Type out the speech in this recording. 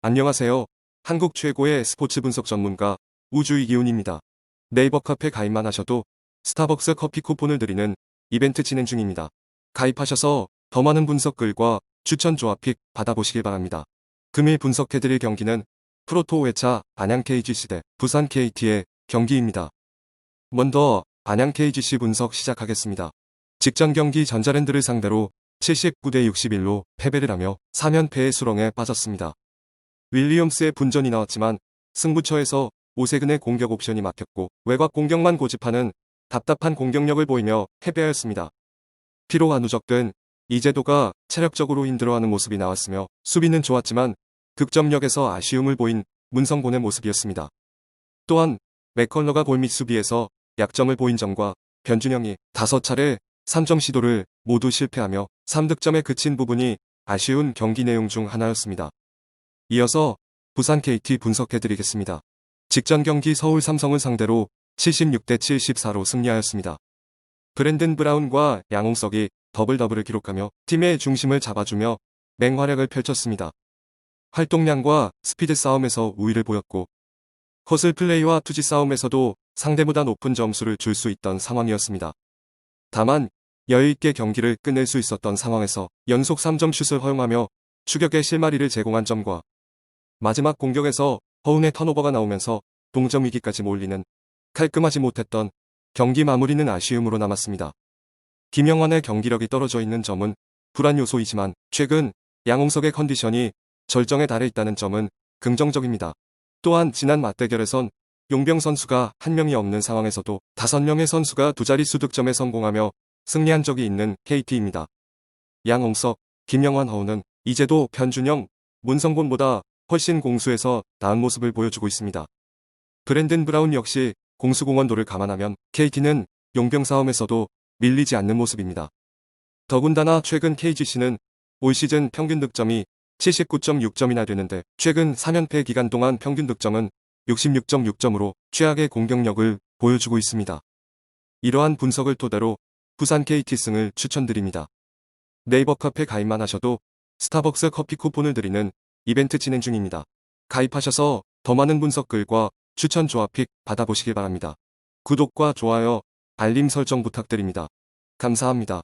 안녕하세요. 한국 최고의 스포츠 분석 전문가 우주 이기훈입니다. 네이버 카페 가입만 하셔도 스타벅스 커피 쿠폰을 드리는 이벤트 진행 중입니다. 가입하셔서 더 많은 분석 글과 추천 조합픽 받아보시길 바랍니다. 금일 분석해드릴 경기는 프로토 5회차 안양 KGC 대 부산 KT의 경기입니다. 먼저 안양 KGC 분석 시작하겠습니다. 직전 경기 전자랜드를 상대로 79대 61로 패배를 하며 3연패의 수렁에 빠졌습니다. 윌리엄스의 분전이 나왔지만 승부처에서 오세근의 공격 옵션이 막혔고 외곽 공격만 고집하는 답답한 공격력을 보이며 패배하였습니다. 피로가 누적된 이재도가 체력적으로 힘들어하는 모습이 나왔으며 수비는 좋았지만 득점력에서 아쉬움을 보인 문성곤의 모습이었습니다. 또한 맥컬러가 골밑 수비에서 약점을 보인 점과 변준영이 5차례 3점 시도를 모두 실패하며 3득점에 그친 부분이 아쉬운 경기 내용 중 하나였습니다. 이어서 부산 KT 분석해드리겠습니다. 직전 경기 서울 삼성을 상대로 76대 74로 승리하였습니다. 브랜든 브라운과 양홍석이 더블 더블을 기록하며 팀의 중심을 잡아주며 맹활약을 펼쳤습니다. 활동량과 스피드 싸움에서 우위를 보였고 허슬 플레이와 투지 싸움에서도 상대보다 높은 점수를 줄 수 있던 상황이었습니다. 다만 여유있게 경기를 끝낼 수 있었던 상황에서 연속 3점 슛을 허용하며 추격의 실마리를 제공한 점과 마지막 공격에서 허운의 턴오버가 나오면서 동점 위기까지 몰리는 깔끔하지 못했던 경기 마무리는 아쉬움으로 남았습니다. 김영환의 경기력이 떨어져 있는 점은 불안 요소이지만 최근 양홍석의 컨디션이 절정에 달해 있다는 점은 긍정적입니다. 또한 지난 맞대결에선 용병 선수가 한 명이 없는 상황에서도 다섯 명의 선수가 두 자릿수 득점에 성공하며 승리한 적이 있는 KT입니다. 양홍석, 김영환 허우는 이제도 변준영, 문성곤보다 훨씬 공수에서 나은 모습을 보여주고 있습니다. 브랜든 브라운 역시 공수공헌도를 감안하면 KT는 용병 싸움에서도 밀리지 않는 모습입니다. 더군다나 최근 KGC는 올 시즌 평균 득점이 79.6점이나 되는데 최근 3연패 기간 동안 평균 득점은 66.6점으로 최악의 공격력을 보여주고 있습니다. 이러한 분석을 토대로 부산 KT 승을 추천드립니다. 네이버 카페 가입만 하셔도 스타벅스 커피 쿠폰을 드리는 이벤트 진행 중입니다. 가입하셔서 더 많은 분석 글과 추천 조합픽 받아보시길 바랍니다. 구독과 좋아요, 알림 설정 부탁드립니다. 감사합니다.